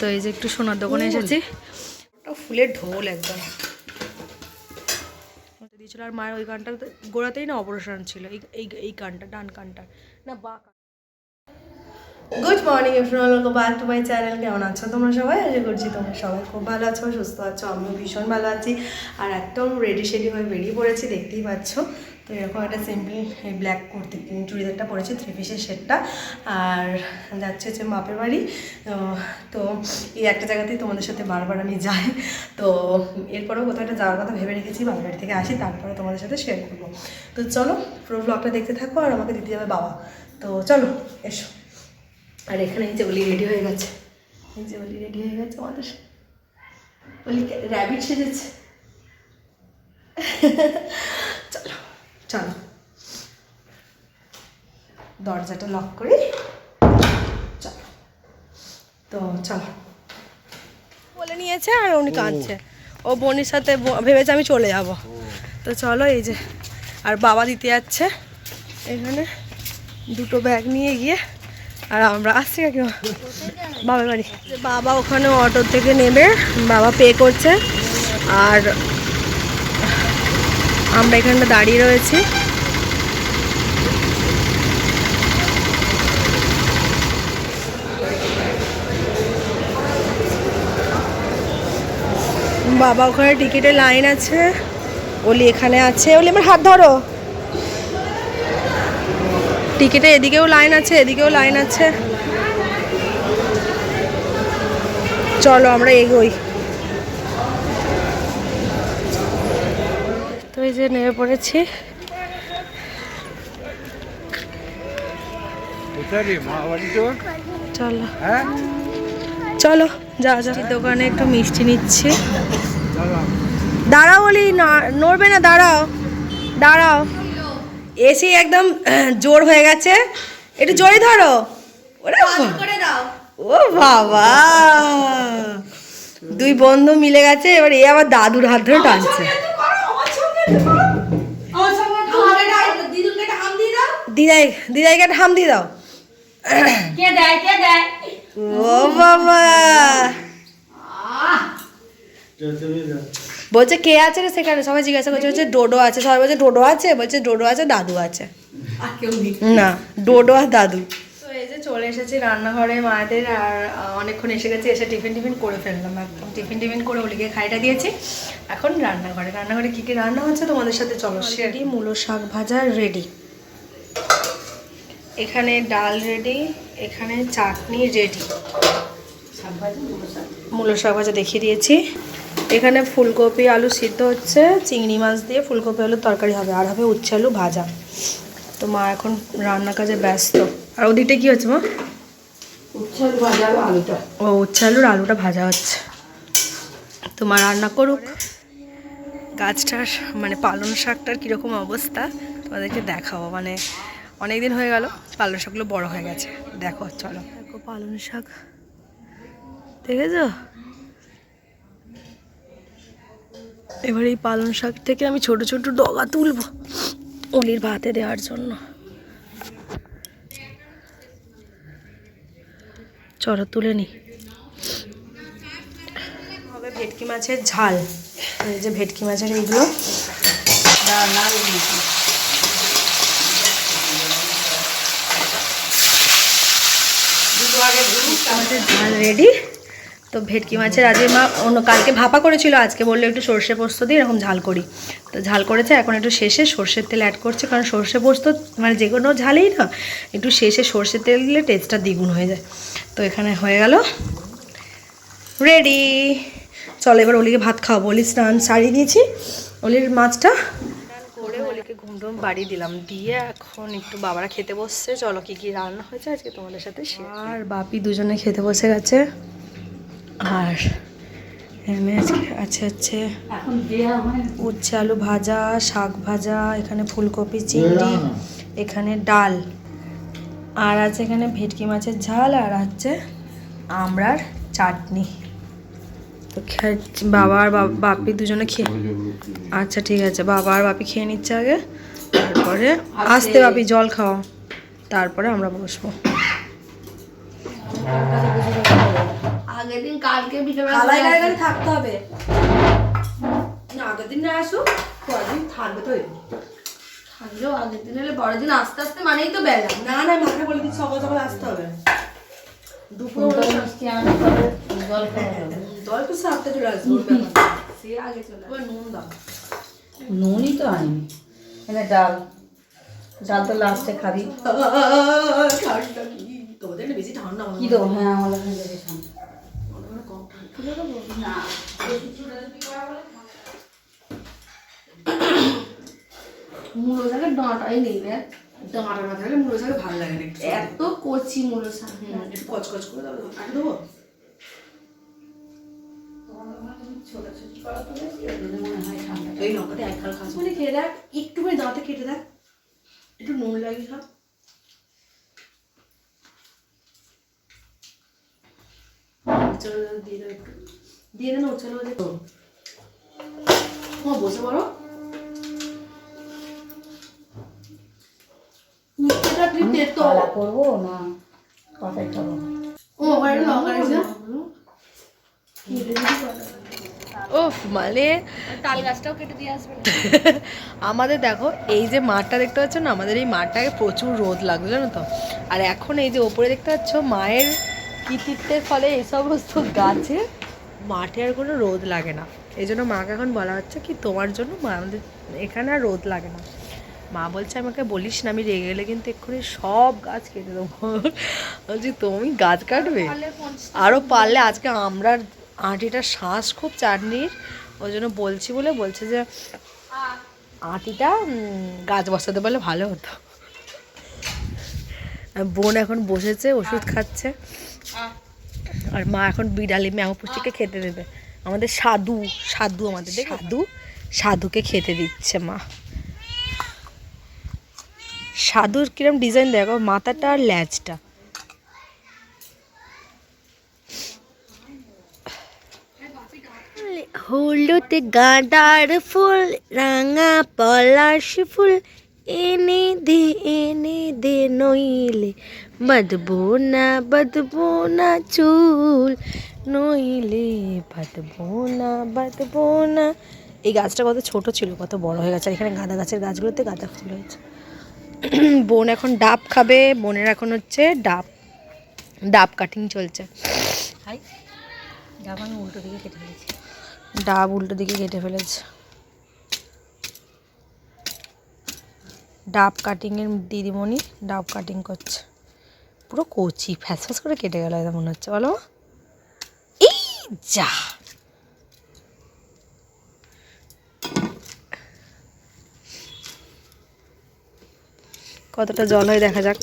তো এই যে একটু সোনার দোকানে এসেছি। ওটা ফুলের ঢোল একদম। দিয়েছিল আর মায়ের ওই কানটা গোড়াতেই না অপারেশন ছিল। এই এই এই কানটা ডান কানটা। না বা good morning everyone welcome back to my channel কেমন আছো তোমরা সবাই? আশা করছি তোমরা সবাই খুব ভালো আছো সুস্থ আছো। আমিও ভীষণ ভালো আছি। আর একদম রেডি শেডি হয়ে বেরিয়ে পড়েছি দেখতেই পাচ্ছ। তো এরকম একটা সিম্পল এই ব্ল্যাক কুর্তি চুড়িদারটা পরেছি থ্রি পিসের সেটটা। আর যাচ্ছে হচ্ছে মাপের বাড়ি। তো এই একটা জায়গাতেই তোমাদের সাথে বারবার আমি যাই। তো এরপরেও কোথাও একটা যাওয়ার কথা ভেবে রেখেছি বাবার বাড়ি থেকে আসি, তারপরে তোমাদের সাথে শেয়ার করব। তো চলো, পুরো ব্লগটা দেখতে থাকো আর আমাকে দিতে যাবে বাবা। তো চলো, এসো। আর এখানে এই যে বলি রেডি হয়ে গেছে। এই যে বলি রেডি হয়ে গেছে আমাদের বলি র্যাবিট সেজেছে চলো চলো দরজাটা লক করি চলো। তো চলো। বলে নিয়েছে আর উনি কাঁদছে। ও বোনের সাথে ভেবেছে আমি চলে যাব। তো চলো এই যে আর বাবা দিতে যাচ্ছে। এখানে দুটো ব্যাগ নিয়ে গিয়ে আর আমরা আসছি কাকি বাবার বাড়ি। বাবা ওখানে অটো থেকে নেবে বাবা পে করছে। আর আমরা এখানটা দাঁড়িয়ে রয়েছি। বাবা ওখানে টিকিটের লাইন আছে। ওলি এখানে আছে। ওলি আমার হাত ধরো। টিকিটে এদিকেও লাইন আছে এদিকেও লাইন আছে। চলো আমরা এগোই। তো এই যে নেমে পড়েছি। চলো। হ্যাঁ? চলো যা যা দোকানে একটু মিষ্টি নিচ্ছি। দাঁড়াও বলি না নড়বে না দাঁড়াও দাঁড়াও। এসি একদম জোর হয়ে গেছে। একটু জোরে ধরো। ওরে ও বাবা। দুই বন্ধু মিলে গেছে এবার এ আবার দাদুর হাত ধরে টানছে। দিদাই দিদাইকে একটা হাম দিয়ে দাও। ও বাবা। বলছে কে আছে রে সেখানে? সবাই জিজ্ঞাসা করছে বলছে ডোডো আছে। সবাই বলছে ডোডো আছে? বলছে ডোডো আছে দাদু আছে। না ডোডো আর দাদু। তো এই যে চলে এসেছি রান্নাঘরে মায়েদের আর অনেকক্ষণ এসে গেছে এসে টিফিন টিফিন করে ফেললাম একদম। টিফিন টিফিন করে ওলিকে খাইটা দিয়েছি। এখন রান্নাঘরে। রান্নাঘরে কী কী রান্না হচ্ছে তোমাদের সাথে চলো সেটি মূলো শাক ভাজা রেডি এখানে ডাল রেডি এখানে চাটনি রেডি শাক ভাজা মূলো শাক ভাজা দেখিয়ে দিয়েছি। এখানে ফুলকপি আলু সিদ্ধ হচ্ছে চিংড়ি মাছ দিয়ে ফুলকপি আলুর তরকারি হবে আর হবে উচ্ছে আলু ভাজা। তো মা এখন রান্না কাজে ব্যস্ত। আর ওদিকটা কি হচ্ছে মা? ও উচ্ছে আলুর আলুটা ভাজা হচ্ছে। তো মা রান্না করুক। গাছটার মানে পালং শাকটার কীরকম অবস্থা তোমাদেরকে দেখাবো। মানে অনেক দিন হয়ে গেল পালং শাকগুলো বড় হয়ে গেছে। দেখো চলো। দেখো পালং শাক। দেখেছ? এবার এই পালং শাক থেকে আমি ছোট ছোট ডগা তুলবো অলির ভাতে দেওয়ার জন্য। চলো তুলে নি। হবে ভেটকি মাছের ঝাল। এই যে ভেটকি মাছের এইগুলো। আমাদের ঝাল রেডি তো ভেটকি মাছের আজকে মা অন্য কালকে ভাপা করেছিল, আজকে বলল একটু সর্ষে পোস্ত দিয়ে এরকম ঝাল করি। তো ঝাল করেছে, এখন একটু শেষে সর্ষের তেল অ্যাড করছে, কারণ সর্ষে পোস্ত মানে যে কোনো ঝালেই না, একটু শেষে সর্ষের তেল দিলে টেস্টটা দ্বিগুণ হয়ে যায়। তো এখানে হয়ে গেল। রেডি চলো এবার অলিকে ভাত খাওয়াবো। অলি স্নান সারিয়ে দিয়েছি। অলির মাছটা করে অলিকে ঘুম টুম বাড়ি দিলাম। দিয়ে এখন একটু বাবারা খেতে বসছে। চলো কি কি রান্না হয়েছে আজকে তোমাদের সাথে আর বাপি দুজনে খেতে বসে গেছে। আর এখানে আজকে আছে হচ্ছে উচ্ছে আলু ভাজা শাক ভাজা এখানে ফুলকপি চিংড়ি এখানে ডাল। আর আছে এখানে ভেটকি মাছের ঝাল আর আছে আমড়ার চাটনি। তো বাবা আর বাপি দুজনে খেয়ে আচ্ছা ঠিক আছে। বাবা আর বাপি খেয়ে নিচ্ছে আগে। তারপরে আসতে বাপি জল খাওয়া তারপরে আমরা বসবো। আগে আগের দিন কালকে বিকেলবেলা থাকতে হবে। না আগের দিন না আসুক পরের দিন থাকবে তো। থাকলেও আগের দিন হলে পরের দিন আস্তে আস্তে মানেই তো বেলা। না না মাকে বলে দিচ্ছি সকাল সকাল আসতে হবে। দুপুর জল খাওয়া হবে। তো সাতটা চলে আসবে সে আগে চলে নুন দাও। নুনই তো আনিনি এখানে ডাল। ডাল তো লাস্টে খাবি। ঠান্ডা কি? তোমাদের বেশি ঠান্ডা কি দেবো? হ্যাঁ আমার দেখে না মুলো শাকের ডাঁটাই নেই রে ডাঁটা না থাকলে মুড়ো শাকে ভালো লাগে না এত কচি মুলো শাক একটু কচকচ করে দেবো ছোটাছুটি করা তো বেশি ওই জন্য ঠান্ডা এই লঙ্কাটা এক খাস। খেয়ে দেখ একটুখানি দাঁতে কেটে দেখ। একটু নুন লাগিয়ে খা। চলো দিয়ে দাও একটু দিয়ে দেন চলো দেখো তোমার বসে পড়ো। উচ্ছেটা তুই তেতো? করব না কথাই খাব? ও আমার লঙ্কা আছে ওফ মানে তাল গাছটাও কেটে দিয়ে আসবে আমাদের দেখো এই যে মাঠটা দেখতে পাচ্ছ না আমাদের এই মাঠটাকে প্রচুর রোদ লাগবে জানো তো? আর এখন এই যে ওপরে দেখতে পাচ্ছ মায়ের কৃতিত্বের ফলে এই সমস্ত গাছে মাঠে আর কোনো রোদ লাগে না। এই জন্য মাকে এখন বলা হচ্ছে কি তোমার জন্য আমাদের এখানে আর রোদ লাগে না। মা বলছে আমাকে বলিস না আমি রেগে গেলে কিন্তু এক্ষুনি সব গাছ কেটে দেবো। বলছি তুমি গাছ কাটবে? আরও পারলে আজকে আমরা আঁটিটা শ্বাস খুব চাটনির ওই জন্য বলছি বলে বলছে যে আঁটিটা গাছ বসাতে পারলে ভালো হতো। বোন এখন বসেছে ওষুধ খাচ্ছে। আর মা এখন বিড়ালি ম্যাও পুষিকে খেতে দেবে। আমাদের সাধু সাধু আমাদের সাধু? সাধুকে খেতে দিচ্ছে মা। সাধুর কিরম ডিজাইন দেখো মাথাটা আর ল্যাজটা। হলুদ গাঁদার ফুল রাঙা পলাশ ফুল এনে দে এনে দে নইলে বাঁধবো না বাঁধবো না চুল নইলে বাঁধবো না বাঁধবো না এই গাছটা কত ছোট ছিল কত বড় হয়ে গেছে। আর এখানে গাঁদা গাছের গাছগুলোতে গাঁদা ফুল হয়েছে বোন এখন ডাব খাবে বোনের এখন হচ্ছে ডাব। ডাব কাটিং চলছে। ডাব আমি উল্টো দিকে কেটে ফেলেছি। ডাব উল্টো দিকে কেটে ফেলেছে। ডাব কাটিংয়ের দিদিমণি ডাব কাটিং করছে। পুরো কচি, ফ্যাস ফ্যাস করে কেটে গেল এটা মনে হচ্ছে, বলো? এই যা! কতটা জল হয় দেখা যাক।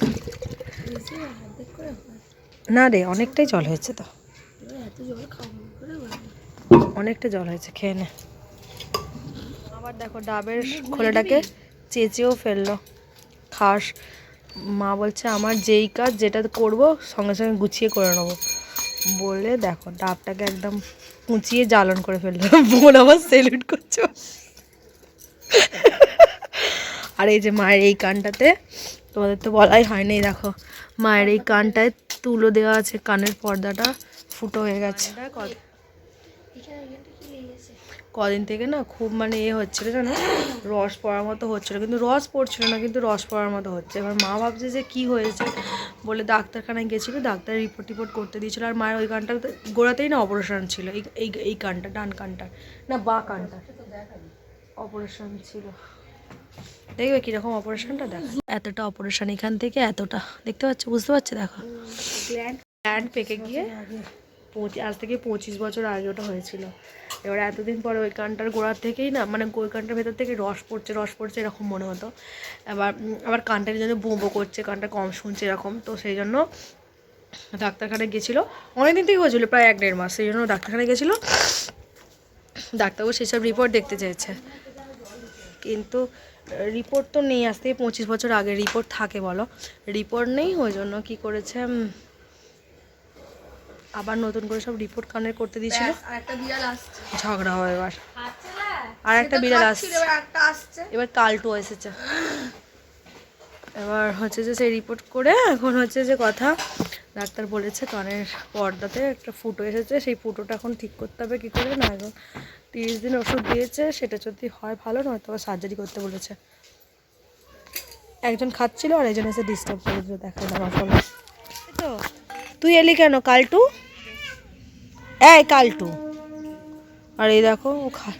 না রে, অনেকটাই জল হয়েছে তো। অনেকটা জল হয়েছে, খেয়ে নে। আবার দেখো, ডাবের খোলাটাকে চেঁচেও ফেলল। খাস। মা বলছে, আমার যেই কাজ যেটা করব, সঙ্গে সঙ্গে গুছিয়ে করে নেব। বলে দেখো, ডাবটাকে একদম কুচিয়ে জ্বালন করে ফেলল। বোন আবার সেলুট করছ। আর এই যে মায়ের এই কানটাতে, তোমাদের তো বলাই হয়নি, দেখো। মায়ের এই কানটায় তুলো দেওয়া আছে, কানের পর্দাটা ফুটো হয়ে গেছে। কদিন থেকে না খুব মানে এ হচ্ছিল জানো? রস পড়ার মতো হচ্ছিল। কিন্তু রস পড়ছিল না কিন্তু রস পড়ার মতো হচ্ছে। এবার মা ভাবছে যে কি হয়েছে বলে ডাক্তারখানায় গেছিল ডাক্তার রিপোর্ট টিপোর্ট করতে দিয়েছিলো। আর মায়ের ওই কানটা গোড়াতেই না অপারেশন ছিল। এই এই এই কানটা ডান কানটা না বা কানটা। অপারেশন ছিল। দেখবে কীরকম অপারেশনটা দেখো। এতটা অপারেশন এখান থেকে এতটা। দেখতে পাচ্ছ? বুঝতে পারছ? দেখো। গ্ল্যান্ড পেকে গিয়ে পঁচি আজ থেকে পঁচিশ বছর আগে ওটা হয়েছিল। এবার এতদিন পরে ওই কানটার গোড়ার থেকেই না মানে ওই কানটার ভেতর থেকে রস পড়ছে রস পড়ছে এরকম মনে হতো। উম, আবার কানটার জন্য বোঁবো করছে কানটা কম শুনছে এরকম। তো সেই জন্য ডাক্তারখানায় গেছিল। অনেকদিন থেকে হয়েছিল প্রায় এক দেড় মাস। সেই জন্য ডাক্তারখানায় গেছিল। ডাক্তারবাবু সেসব রিপোর্ট দেখতে চেয়েছে। কিন্তু রিপোর্ট তো নেই। আজ থেকে পঁচিশ বছর আগে রিপোর্ট থাকে বলো। রিপোর্ট নেই ওই জন্য কী করেছে আবার নতুন করে সব রিপোর্ট কানের করতে দিয়েছিল। ঝগড়া হয় এবার। আর একটা বিড়াল আসছে। এবার কালটু এসেছে। এবার হচ্ছে যে সেই রিপোর্ট করে এখন হচ্ছে যে কথা ডাক্তার বলেছে কানের পর্দাতে একটা ফুটো এসেছে। সেই ফুটোটা এখন ঠিক করতে হবে কী করে? না এখন তিরিশ দিন ওষুধ দিয়েছে সেটা যদি হয় ভালো নয় তবে সার্জারি করতে বলেছে। একজন খাচ্ছিল আর একজন এসে ডিস্টার্ব করে দিল দেখা দাম আসলে তো। তুই এলি কেন, কালটু? এই, কালটু। আর এই দেখো, ও খা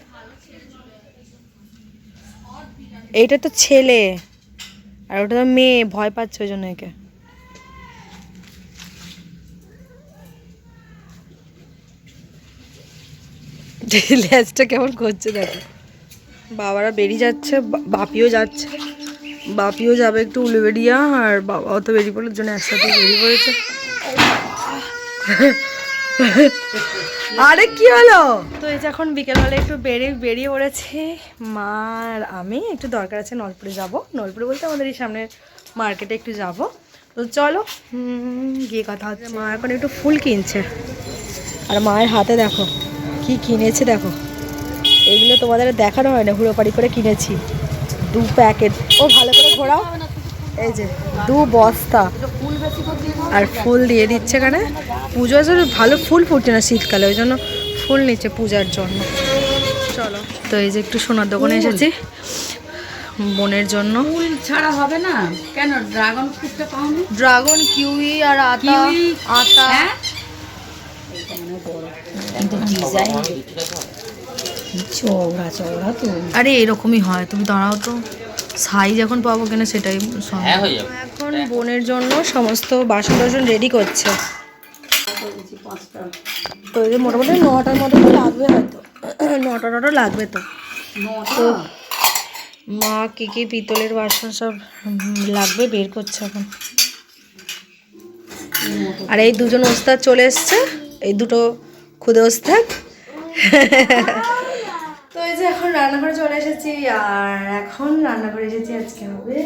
এইটা তো ছেলে। আর ওটা তো মেয়ে, ভয় পাচ্ছে ওই জন্য একে। লেজটা কেমন করছে দেখো। বাবারা বেরিয়ে যাচ্ছে বাপিও যাচ্ছে। বাপিও যাবে একটু উলুবেড়িয়া, আর বাবাও তো বেরিয়ে পড়ার জন্য একসাথে বেরিয়ে পড়েছে। আরে কি হলো? তো এই যে এখন বিকেলবেলা একটু বেরিয়ে বেরিয়ে পড়েছে। মা আর আমি একটু দরকার আছে নলপুরে যাব। নলপুরে বলতে আমাদের এই সামনে মার্কেটে একটু যাব। তো চলো গিয়ে কথা হচ্ছে। মা এখন একটু ফুল কিনছে। আর মায়ের হাতে দেখো, কি কিনেছে দেখো। এগুলো তোমাদের দেখানো হয় না, হুড়োপাড়ি করে কিনেছি। দু প্যাকেট। ও ভালো করে ঘোরাও। এই যে দু বস্তা আর ফুল দিয়ে দিচ্ছে এখানে। পুজো আসলে ভালো ফুল ফুটছে না শীতকালে ওই জন্য ফুল নিচ্ছে পূজার জন্য। চলো তো এই যে একটু সোনার দোকানে এসেছি। বোনের জন্য। ফুল ছাড়া হবে না। কেন ড্রাগন ফ্রুটটা পাওনি? ড্রাগন কিউই আর আতা। আতা। হ্যাঁ? আরে এরকমই হয় তুমি দাঁড়াও তো। সাইজ এখন পাবো কিনা সেটাই সন্দেহ। এখন বোনের জন্য সমস্ত বাসন টাসন রেডি করছে। তো এই যে মোটামুটি নটার মতো তো লাগবে হয়তো। নটা নটা লাগবে তো। নটা? মা কি কি পিতলের বাসন সব লাগবে বের করছে এখন। আর এই দুজন ওস্তাদ চলে এসছে। এই দুটো খুদে ওস্তাদ। তো এই যে এখন রান্নাঘরে চলে এসেছি আর এখন রান্নাঘরে এসেছি আজকে হবে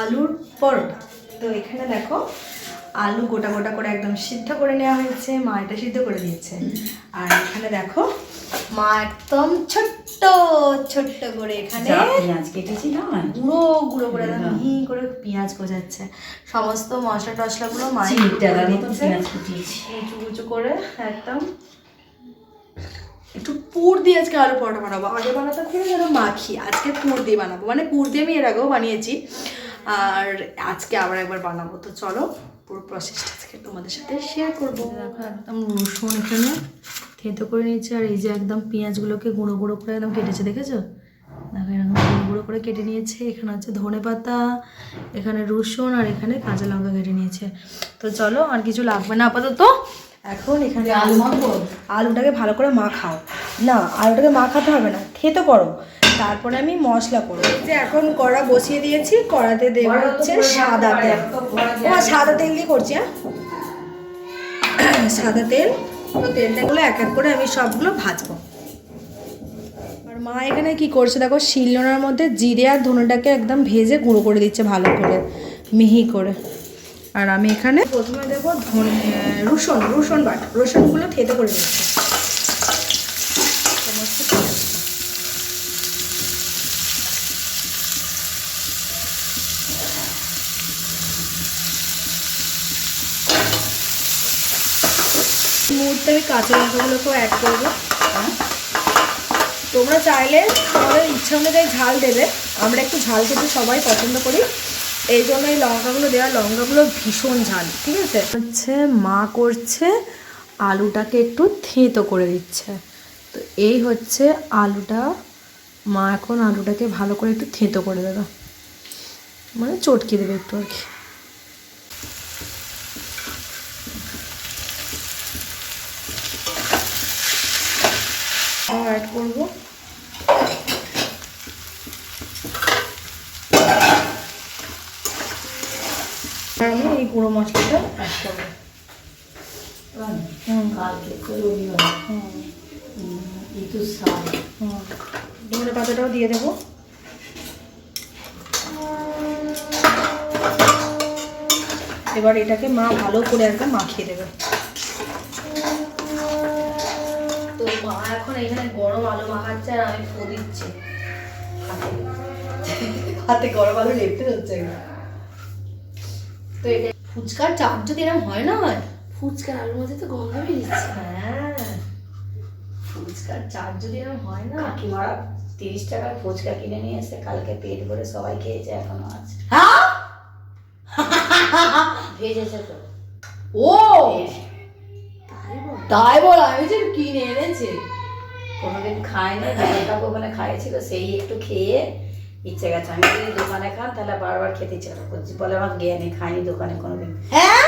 আলুর পরোটা। তো এখানে দেখো আলু গোটা গোটা করে একদম সিদ্ধ করে নেওয়া হয়েছে মা এটা সিদ্ধ করে দিয়েছে। আর এখানে দেখো মা একদম ছোট্ট ছোট্ট করে এখানে পেঁয়াজ কেটেছি না? গুঁড়ো গুঁড়ো করে মিহি করে পেঁয়াজ গোজাচ্ছে। সমস্ত মশলা টশলাগুলো মা উঁচু উঁচু করে একদম একটু পুর দিয়ে আজকে আলু পরোটা বানাবো। আগে বানাতাম কি যেন মাখি। আজকে পুর দিয়ে বানাবো। মানে পুর দিয়ে আমি এর আগেও বানিয়েছি। আর আজকে আবার একবার বানাবো। তো চলো, পুরো প্রসেসটা আজকে তোমাদের সাথে শেয়ার করব। একদম রসুন এখানে থেতো করে নিচ্ছে আর এই যে একদম পেঁয়াজগুলোকে গুঁড়ো গুঁড়ো করে একদম কেটেছে, দেখেছ? দেখো, এরকম গুঁড়ো গুঁড়ো করে কেটে নিয়েছে। এখানে হচ্ছে ধনে পাতা, এখানে রসুন, আর এখানে কাঁচা লঙ্কা কেটে নিয়েছে। তো চলো, আর কিছু লাগবে না আপাতত। এখন এখানে আলু আলুটাকে ভালো করে মাখাও। না আলুটাকে মাখাতে হবে না থেতো করো তারপরে আমি মশলা করব। যে এখন কড়া বসিয়ে দিয়েছি কড়াতে দেবো হচ্ছে সাদা তেল। ও সাদা তেল দিয়ে করছি হ্যাঁ? সাদা তেল। তো তেলটাগুলো এক এক করে আমি সবগুলো ভাজবো। আর মা এখানে কি করছে দেখো শিলনোড়ার মধ্যে জিরে আর ধনেটাকে একদম ভেজে গুঁড়ো করে দিচ্ছে ভালো করে মিহি করে। আর আমি এখানে প্রথমে দেবো রসুন রসুন বাট। রসুনগুলো থেতে করে দিচ্ছি মুহূর্তে আমি কাঁচা লঙ্কাগুলোকেও অ্যাড করব তোমরা চাইলে তোমাদের ইচ্ছা অনুযায়ী ঝাল দেবে। আমরা একটু ঝাল খেতে সবাই পছন্দ করি। এই জন্য এই লঙ্কাগুলো দেওয়া লঙ্কাগুলো ভীষণ ঝাল, ঠিক আছে? হচ্ছে মা করছে আলুটাকে একটু থেঁতো করে দিচ্ছে। তো এই হচ্ছে আলুটা, মা এখন আলুটাকে ভালো করে একটু থেঁতো করে দেবে। মানে চটকে দেবে একটু আর কি। করব আমি এই গুঁড়ো মশলাটা। অ্যাড করব কালকে ধনে পাতাটাও দিয়ে দেবো। এবার এটাকে মা ভালো করে একদম মাখিয়ে দেবে। তো মা এখন এখানে গরম আলু মাখাচ্ছে আর আমি ফো দিচ্ছি। হাতে। হাতে গরম আলু লেপতে হচ্ছে। তো এটা ফুচকার চাপ যদি এরকম হয় না হয়? ফুচকার আলুর মধ্যে তো গন্ধ বেরিয়েছে হ্যাঁ। ফুচকার চার যদি এরকম হয় না? কাকিমারা তিরিশ টাকার ফুচকা কিনে নিয়ে এসে কালকে পেট ভরে সবাই খেয়েছে এখনও আছে। ভেজেছে তো। ও! তাই বল। আমি যে কিনে এনেছে। কোনোদিন খায়নি জামাই কাকু ওখানে খাইছিল সেই একটু খেয়ে ইচ্ছে গেছে। আমি যদি দোকানে খান তাহলে বারবার খেতে ইচ্ছে করছি বলে আমার জ্ঞানে খাইনি দোকানে কোনোদিন। হ্যাঁ?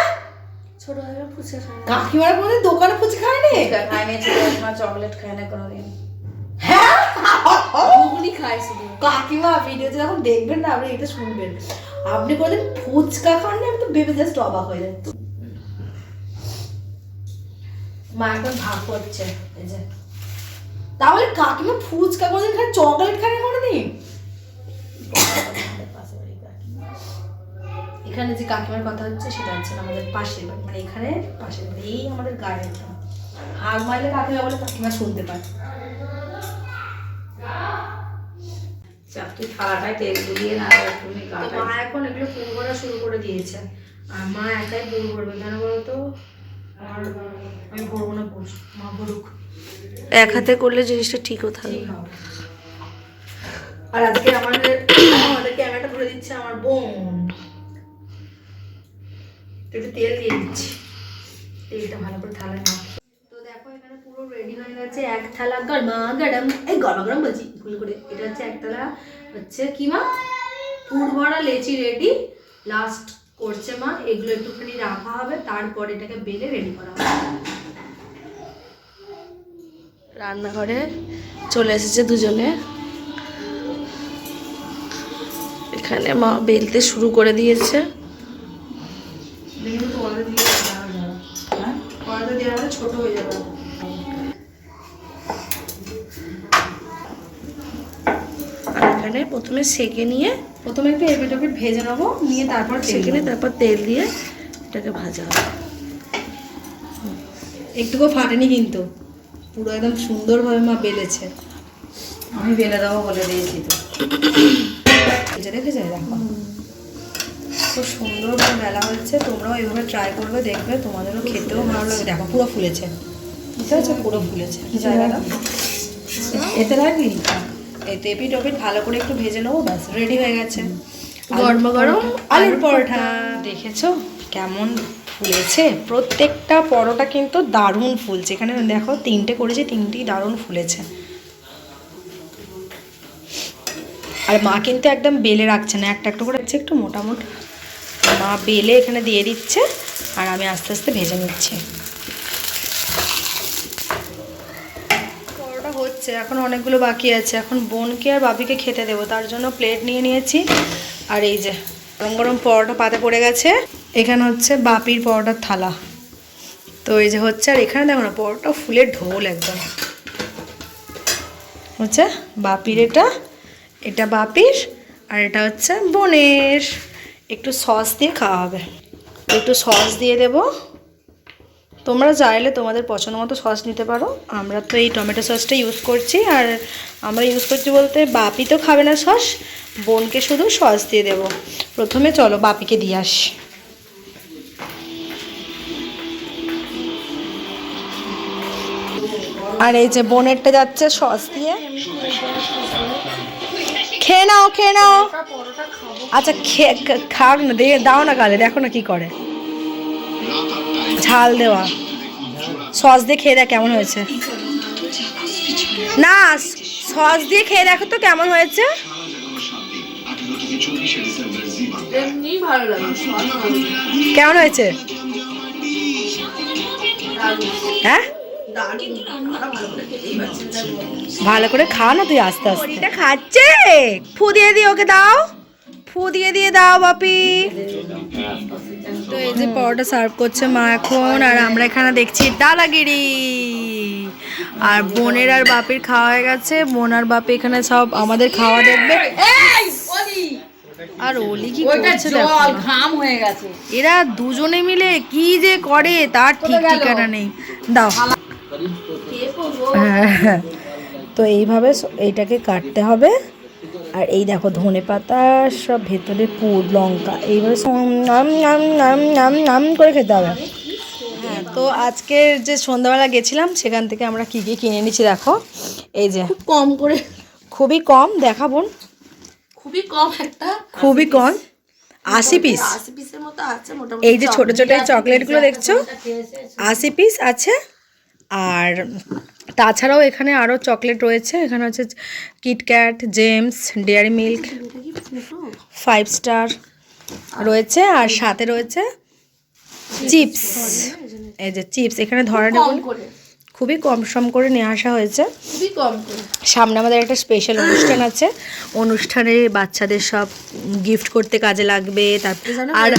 ছোট ভাইরা ফুচকা খায় কাকিমার কোনোদিন দোকানে ফুচকা খায়নি? ফুচকা খায়নি ছোট চকলেট খায় না কোনোদিন। হ্যাঁ? ঘুগনি খায় শুধু। কাকিমা ভিডিওতে যখন দেখবেন না আপনি এটা শুনবেন। আপনি কোনোদিন ফুচকা খান না আমি তো ভেবে জাস্ট অবাক হয়ে যাই মা এখন ভাগ করছে এই যে। তাহলে কাকিমা ফুচকা কোনোদিন খায় চকলেট খায় না কোনোদিন? পাশে বাড়ি কাকিমা। এখানে যে কাকিমার কথা হচ্ছে সেটা হচ্ছে না আমাদের পাশের বাড়ি। মানে এখানে পাশের বাড়ি এই আমাদের গার্ডেনটা হাল মারলে কাকিমা বলে কাকিমা শুনতে পায়। তুই থালাটায় তেল না মা এখন এগুলো পুর করা শুরু করে দিয়েছে। আর মা একাই পুর করবে কেন বলতো আর আমি না মা এক হাতে করলে জিনিসটা ঠিকও থাকবে। আর আজকে আমাদের আমাদের ক্যামেরাটা ধরে দিচ্ছে আমার বোন। একটু তেল দিয়ে দিচ্ছি। তেলটা ভালো করে থালা না তো দেখো, এখানে পুরো রেডি হয়ে গেছে এক থালা এই গরমা বলছি করে। এটা হচ্ছে এক থালা হচ্ছে ভরা লেচি রেডি লাস্ট করছে মা। এগুলো একটুখানি রাখা হবে, তারপর এটাকে বেলে রেডি করা হবে। রান্নাঘরে চলে এসেছে দুজনে। এখানে মা বেলতে শুরু করে দিয়েছে। হ্যাঁ? ছোট হয়ে যাবে। আর এখানে প্রথমে সেকে নিয়ে প্রথমে একটু এপিট ওপিট ভেজে নেব নিয়ে তারপর সেকে নিয়ে তারপর তেল দিয়ে এটাকে ভাজা হবে। একটুকু ফাটেনি কিন্তু। পুরো একদম সুন্দরভাবে মা বেলেছে। আমি বেলে দেবো বলে দিয়েছি তো। এটা দেখেছে দেখো খুব সুন্দরভাবে বেলা হচ্ছে তোমরাও এইভাবে ট্রাই করবে দেখবে তোমাদেরও খেতেও ভালো লাগবে। দেখো পুরো ফুলেছে। ঠিক আছে পুরো ফুলেছে। জায়গাটা। এতে রাখবি এতে এপিট ওপিট ভালো করে একটু ভেজে নেব ব্যাস রেডি হয়ে গেছে। গরমা গরম আলুর পরোটা। দেখেছ? কেমন ফুলেছে? প্রত্যেকটা পরোটা কিন্তু দারুণ ফুলছে। এখানে দেখো তিনটে করেছি তিনটেই দারুণ ফুলেছে। আর মা কিন্তু একদম বেলে রাখছে না, একটা একটা করে রাখছে একটু মোটামুটি। মা বেলে এখানে দিয়ে দিচ্ছে আর আমি আস্তে আস্তে ভেজে নিচ্ছি। পরোটা হচ্ছে, এখন অনেকগুলো বাকি আছে। এখন বোনকে আর বাপিকে খেতে দেবো, তার জন্য প্লেট নিয়ে নিয়েছি। আর এই যে, গরম গরম পরোটা পাতে পড়ে গেছে। এখানে হচ্ছে বাপির পরোটার থালা। তো এই যে হচ্ছে, আর এখানে দেখো না, পরোটা ফুলের ঢোল একদম। হচ্ছে বাপির এটা এটা বাপির আর এটা হচ্ছে বোনের। একটু সস দিয়ে খাওয়া হবে। একটু সস দিয়ে দেবো। তোমরা চাইলে তোমাদের পছন্দ মতো সস নিতে পারো। আমরা তো এই টমেটো সসটা ইউজ করছি আর আমরা ইউজ করছি বলতে বাপি তো খাবে না সস, বোনকে শুধু সস দিয়ে দেবো। প্রথমে চলো বাপিকে দিয়ে আসি। আর এই যে বোনেরটা যাচ্ছে সস দিয়ে। খেয়ে নাও খেয়ে নাও। আচ্ছা খাক না দিয়ে দাও না গালে দেখো না কি করে। ঝাল দেওয়া। সস দিয়ে খেয়ে দেখ কেমন হয়েছে। না সস দিয়ে খেয়ে দেখো তো কেমন হয়েছে। কেমন হয়েছে? হ্যাঁ? ভালো করে খা না তুই আস্তে আস্তে। এটা খাচ্ছে। ফু দিয়ে দিয়ে ওকে দাও। ফু দিয়ে দিয়ে দাও বাপি। তো এই যে পরোটা সার্ভ করছে মা এখন আর আমরা এখানে দেখছি দাদাগিরি। আর বোনের আর বাপির খাওয়া হয়ে গেছে। বোন আর বাপি এখানে সব আমাদের খাওয়া দেখবে। আর ওলি কি করছে দেখো। ঘাম হয়ে গেছে। এরা দুজনে মিলে কি যে করে তার ঠিক ঠিকানা নেই। দাও। তো এইভাবে এইটাকে কাটতে হবে। আর এই দেখো ধনে পাতা সব ভেতরে পুর লঙ্কা এইভাবে নাম নাম নাম নাম নাম করে খেতে হবে। হ্যাঁ তো আজকের যে সন্ধ্যাবেলা গেছিলাম সেখান থেকে আমরা কী কী কিনে নিচ্ছি দেখো। এই যে কম করে। খুবই কম দেখাবো খুবই কম একটা। খুবই কম। আশি পিস। আশি পিসের মতো আছে এই যে ছোট ছোট এই চকলেটগুলো দেখছ? আশি পিস আছে? আর তাছাড়াও এখানে আরও চকলেট রয়েছে। এখানে হচ্ছে KitKat Gems Dairy Milk Five Star রয়েছে। আর সাথে রয়েছে চিপস। এই যে চিপস। এখানে ধরা খুবই কম সম করে নিয়ে আসা হয়েছে। খুবই কম করে। সামনে আমাদের একটা স্পেশাল অনুষ্ঠান আছে। অনুষ্ঠানে বাচ্চাদের সব গিফট করতে কাজে লাগবে। তারপর আর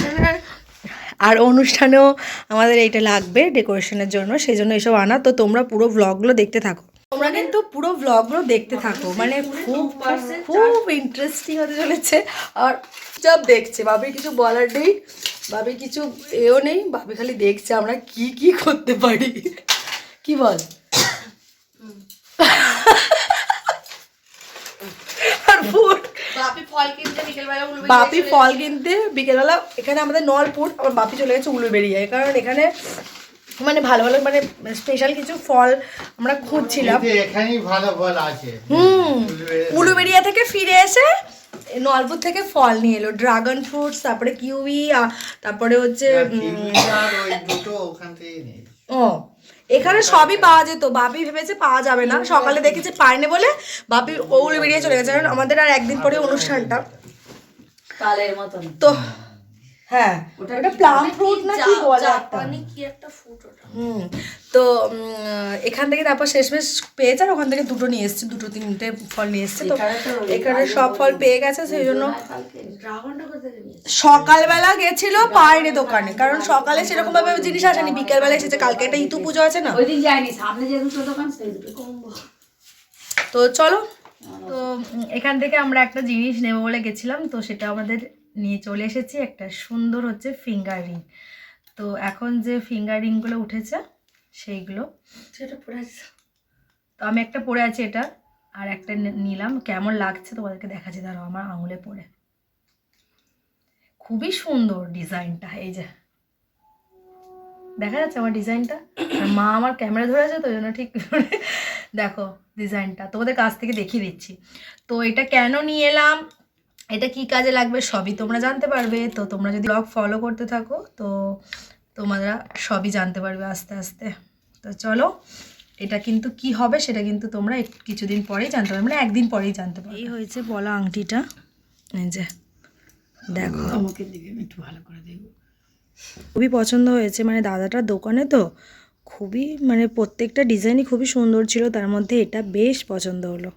আর অনুষ্ঠানেও আমাদের এইটা লাগবে ডেকোরেশনের জন্য সেই জন্য এইসব আনা। তো তোমরা পুরো ভ্লগগুলো দেখতে থাকো। তোমরা কিন্তু পুরো ব্লগগুলো দেখতে থাকো। মানে খুব খুব ইন্টারেস্টিং হতে চলেছে। আর সব দেখছে বাবির কিছু বলার নেই। বাবির কিছু এও নেই বাবি খালি দেখছে আমরা কি কি করতে পারি। কি বল আর ফুড বাপি ফল কিনতে বিকেলবেলা বাপি ফল কিনতে বিকেলবেলা এখানে আমাদের নলপুর আমার বাপি চলে গেছে উলুবেড়িয়া কারণ এখানে মানে ভালো ভালো মানে স্পেশাল কিছু ফল আমরা খুঁজছিলাম। এখানেই ভালো ফল আছে। হুম থেকে ফিরে এসে নলপুর থেকে ফল নিয়ে এলো। ড্রাগন ফ্রুটস তারপরে কিউই তারপরে হচ্ছে ও এখানে সবই পাওয়া যেত বাপি ভেবেছে পাওয়া যাবে না। সকালে দেখেছে পায়নি বলে বাপি ওগুলো বেরিয়ে চলে গেছে। কারণ আমাদের আর একদিন পরে অনুষ্ঠানটা। কালের মতন। তো হ্যাঁ। ওটা প্লাম ফ্রুট না কি বলে একটা? কি একটা ফ্রুট ওটা? হুম। তো এখান থেকে তারপর শেষমেশ পেয়েছে আর ওখান থেকে দুটো নিয়ে এসছে দুটো তিনটে ফল নিয়ে এসছে। তো এখানে সব ফল পেয়ে গেছে সেই জন্য সকালবেলা গেছিল পায়নি দোকানে কারণ সকালে সেরকম ভাবে জিনিস আসেনি বিকেলবেলা এসেছে কালকে একটা ইতু পুজো আছে না? ওই দিন যায়নি সামনে যে দুটো দোকান সেই দুটো তো চলো তো এখান থেকে আমরা একটা জিনিস নেব বলে গেছিলাম তো সেটা আমাদের নিয়ে চলে এসেছি একটা সুন্দর হচ্ছে ফিঙ্গার। রিং তো এখন যে ফিঙ্গার রিংগুলো উঠেছে সেইগুলো। সেটা পড়ে আছে। তো আমি একটা পরে আছি এটা আর একটা নিলাম। কেমন লাগছে তোমাদেরকে দেখাচ্ছি। দাঁড়াও আমার আঙুলে পরে। খুবই সুন্দর ডিজাইনটা এই যে। দেখা যাচ্ছে আমার ডিজাইনটা? মা আমার ক্যামেরা ধরেছে তো ওই জন্য ঠিক দেখো ডিজাইনটা তোমাদের কাছ থেকে দেখিয়ে দিচ্ছি। তো এটা কেন নিয়ে এলাম? এটা কি কাজে লাগবে? সবই তোমরা জানতে পারবে। তো তোমরা যদি ব্লগ ফলো করতে থাকো তো তোমরা সবই জানতে পারবে আস্তে আস্তে। তো চলো এটা কিন্তু কি হবে সেটা কিন্তু তোমরা কিছুদিন পরেই জানতে পারবে মানে একদিন পরেই জানতে পারবে। এই হয়েছে বলা আংটিটা। এই যে দেখো। আমাকে দিবি আমি একটু ভালো করে দেখব। খুবই পছন্দ হয়েছে মানে দাদাটার দোকানে তো খুবই মানে প্রত্যেকটা ডিজাইনই খুবই সুন্দর ছিল তার মধ্যে এটা বেশ পছন্দ হলো।